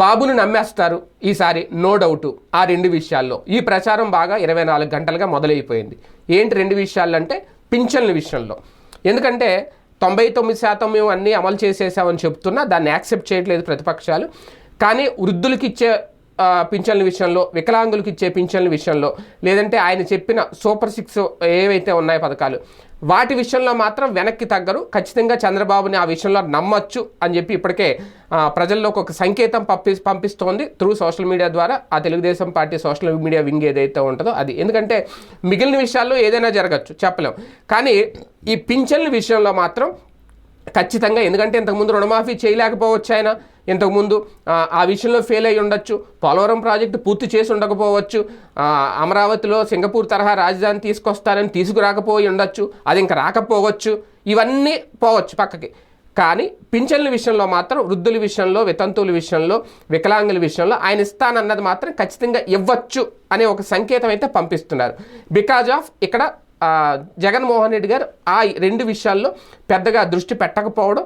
బాబును నమ్మేస్తారు ఈసారి no doubt ఆ రెండు విషయాల్లో. ఈ ప్రచారం బాగా ఇరవై నాలుగు గంటలుగా మొదలైపోయింది. ఏంటి రెండు విషయాలు అంటే పింఛన్ల విషయంలో. ఎందుకంటే తొంభై తొమ్మిది శాతం మేము అన్నీ అమలు చేసేసామని చెప్తున్నా దాన్ని యాక్సెప్ట్ చేయట్లేదు ప్రతిపక్షాలు. కానీ వృద్ధులకి ఇచ్చే పింఛన్ల విషయంలో వికలాంగులకు ఇచ్చే పింఛన్ల విషయంలో లేదంటే ఆయన చెప్పిన సూపర్ సిక్స్ ఏవైతే ఉన్నాయో పథకాలు వాటి విషయంలో మాత్రం వెనక్కి తగ్గరు. ఖచ్చితంగా చంద్రబాబుని ఆ విషయంలో నమ్మొచ్చు అని చెప్పి ఇప్పటికే ప్రజల్లోకి ఒక సంకేతం పంపి పంపిస్తోంది త్రూ సోషల్ మీడియా ద్వారా. ఆ Telugu Desam party social media wing ఏదైతే ఉంటుందో అది. ఎందుకంటే మిగిలిన విషయాల్లో ఏదైనా జరగచ్చు చెప్పలేం. కానీ ఈ పింఛన్ల విషయంలో మాత్రం ఖచ్చితంగా ఎందుకంటే ఇంతకుముందు రుణమాఫీ చేయలేకపోవచ్చు ఆయన. ఇంతకుముందు ఆ, విషయంలో ఫెయిల్ అయి ఉండొచ్చు. పోలవరం ప్రాజెక్టు పూర్తి చేసి ఉండకపోవచ్చు. అమరావతిలో సింగపూర్ తరహా రాజధాని తీసుకొస్తారని తీసుకురాకపోయి ఉండొచ్చు. అది ఇంకా రాకపోవచ్చు. ఇవన్నీ పోవచ్చు పక్కకి. కానీ పింఛన్ల విషయంలో మాత్రం వృద్ధుల విషయంలో వితంతువుల విషయంలో వికలాంగుల విషయంలో ఆయన ఇస్తానన్నది మాత్రం ఖచ్చితంగా ఇవ్వచ్చు అనే ఒక సంకేతం అయితే పంపిస్తున్నారు. బికాజ్ ఆఫ్ ఇక్కడ జగన్మోహన్ రెడ్డి గారు ఆ రెండు విషయాల్లో పెద్దగా దృష్టి పెట్టకపోవడం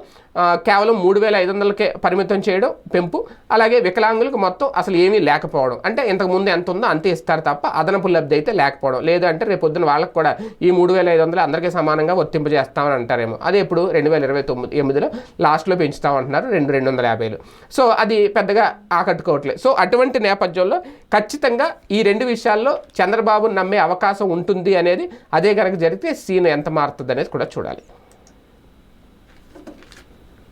కేవలం మూడు వేల ఐదు వందలకే పరిమితం చేయడం పెంపు. అలాగే వికలాంగులకు మొత్తం అసలు ఏమీ లేకపోవడం. అంటే ఇంతకు ముందు ఎంత ఉందో అంతే ఇస్తారు తప్ప అదనపు లబ్ధి అయితే లేకపోవడం. లేదంటే రేపు పొద్దున వాళ్ళకి కూడా ఈ మూడు వేల ఐదు వందలు అందరికీ సమానంగా వర్తింపజేస్తామని అంటారేమో. అదే ఇప్పుడు రెండు వేల ఇరవై తొమ్మిది ఎనిమిదిలో లాస్ట్లో పెంచుతామంటున్నారు రెండు రెండు వందల యాభైలు. సో అది పెద్దగా ఆకట్టుకోవట్లేదు సో అటువంటి నేపథ్యంలో ఖచ్చితంగా ఈ రెండు విషయాల్లో చంద్రబాబును నమ్మే అవకాశం ఉంటుంది అనేది అదే కనుక జరిగితే సీన్ ఎంత మారుతుంది అనేది కూడా చూడాలి.